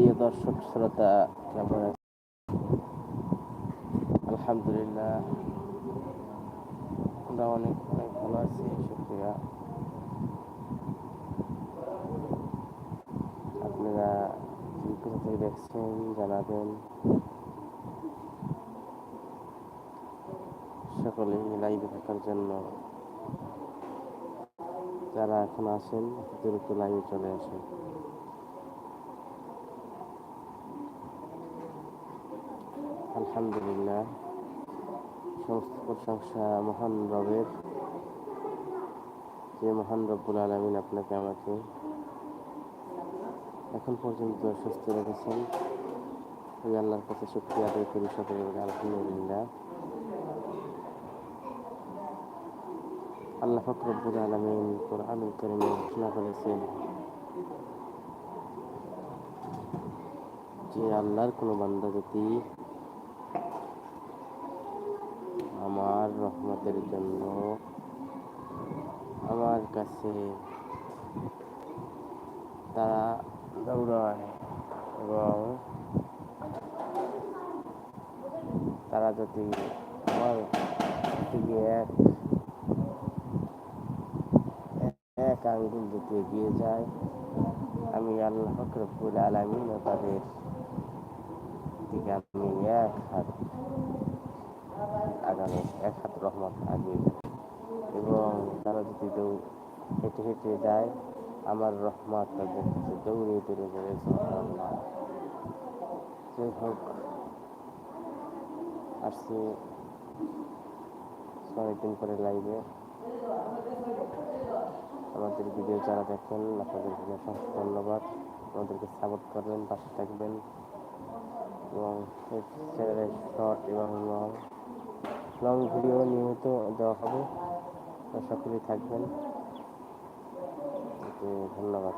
প্রিয় দর্শক, শ্রোতা, কেমন আলহামদুলিল্লাহ। আমরা অনেক অনেক ভালো আছি, শুক্রিয়া। আপনারা কোথা থেকে দেখছেন, জানাবেন। সকলেই লাইভে থাকার জন্য যারা এখন আছেন, দ্রুত লাইভে চলে আসেন। আলহামদুলিল্লাহ। সমস্ত প্রশংসা মহান রবের। যে মহান রব্বুল আলমিন আপনাকে আমাকে এখন পর্যন্ত সুস্থ রেখেছেন। ওই আল্লাহর কাছে শুক্রিয়া আদায় করি সকলে আলহামদুলিল্লাহ। আল্লাহ ফকরব্বুল আলমিন কোরআনুল করিমে ঘোষণা করেছেন যে আল্লাহর কোনো বান্দা যদি আমার রহমতের জন্য আমার কাছে তারা দৌড়ায় এবং তারা যদি আমার দিকে এক এক আঙ্গুল যদি এগিয়ে যায়, আমি আল্লাহ ফকরবুল আলমিন তাদের দিকে আমি এক হাত আগামী হাত রহমত আগিয়ে এবং তারা যদি দৌড় হেঁটে হেঁটে যায়, আমার রহমত তাদের কাছে দৌড়িয়ে দৌড়ে যাবে যাই হোক, আসছি অনেকদিন পরে লাইভে আমাদের ভিডিও যারা দেখেন আপনাদেরকে অসংখ্য ধন্যবাদ। আমাদেরকে সাপোর্ট করবেন, পাশে থাকবেন। এবং চ্যানেলের শর্ট এবং লং লং ভিডিও নিয়মিত দেওয়া হবে। সকলেই থাকবেন। ধন্যবাদ।